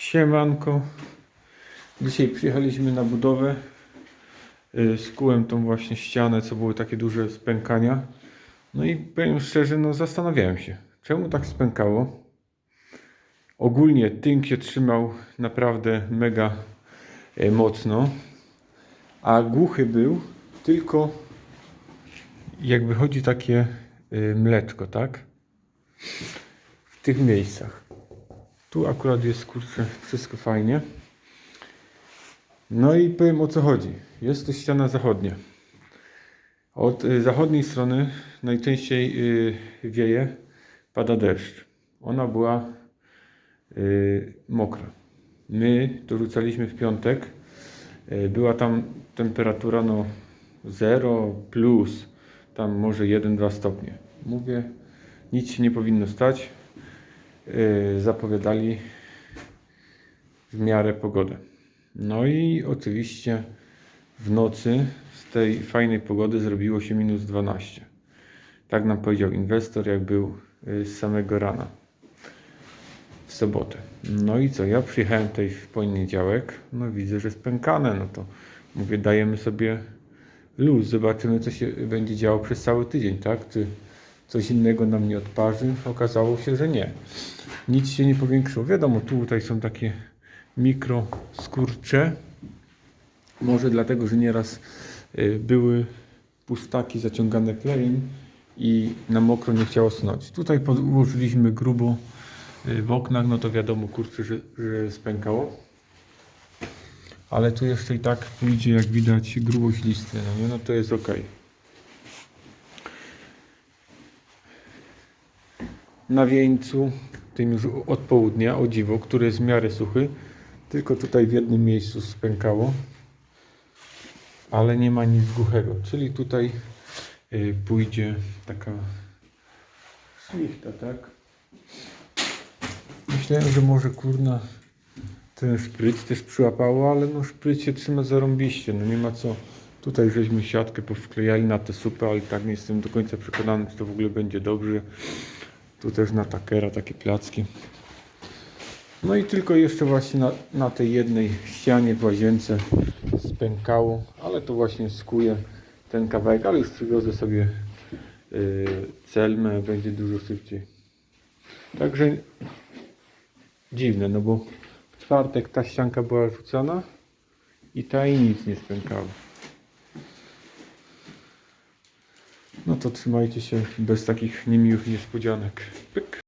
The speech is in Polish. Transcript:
Siemanko. Dzisiaj przyjechaliśmy na budowę. Y, Skułem tą właśnie ścianę, co były takie duże spękania. No i powiem szczerze, no zastanawiałem się, czemu tak spękało. Ogólnie tynk się trzymał naprawdę mega e, mocno, a głuchy był tylko jak wychodzi takie y, mleczko, tak? W tych miejscach. Tu akurat jest kurczę wszystko fajnie. No i powiem o co chodzi. Jest to ściana zachodnia. Od y, zachodniej strony najczęściej y, wieje, pada deszcz. Ona była y, mokra. My dorzucaliśmy w piątek. Była tam temperatura no 0 plus, tam może 1-2 stopnie. Mówię, nic się nie powinno stać. Y, zapowiadali w miarę pogodę. No i oczywiście w nocy z tej fajnej pogody zrobiło się minus 12. Tak nam powiedział inwestor, jak był y, z samego rana w sobotę. No i co, ja przyjechałem tutaj w poniedziałek, no widzę, że spękane, no to mówię, dajemy sobie luz, zobaczymy co się będzie działo przez cały tydzień, tak? Czy coś innego nam nie odparzy? Okazało się, że nie. Nic się nie powiększyło. Wiadomo, tutaj są takie mikro skurcze. Może dlatego, że nieraz y, były pustaki zaciągane klejem i na mokro nie chciało snąć. Tutaj podłożyliśmy grubo y, w oknach, no to wiadomo, kurczę, że, że spękało. Ale tu jeszcze i tak pójdzie, jak widać, grubość listy, no, nie? no to jest ok. Na wieńcu, tym już od południa, o dziwo, który jest w miarę suchy, tylko tutaj w jednym miejscu spękało, ale nie ma nic głuchego, czyli tutaj y, pójdzie taka szlichta, tak? Myślałem, że może kurna ten szpryc też przyłapało, ale no szpryc się trzyma zarąbiście, no nie ma co. Tutaj żeśmy siatkę powklejali na te supy, ale tak nie jestem do końca przekonany, czy to w ogóle będzie dobrze. Tu też na takera takie placki. No i tylko jeszcze właśnie na, na tej jednej ścianie w łazience spękało, ale to właśnie skuje ten kawałek, ale już przywiozę sobie yy, celmę, będzie dużo szybciej. Także dziwne, no bo w czwartek ta ścianka była rzucana i ta i nic nie spękało. No to trzymajcie się bez takich niemiłych niespodzianek. Pyk.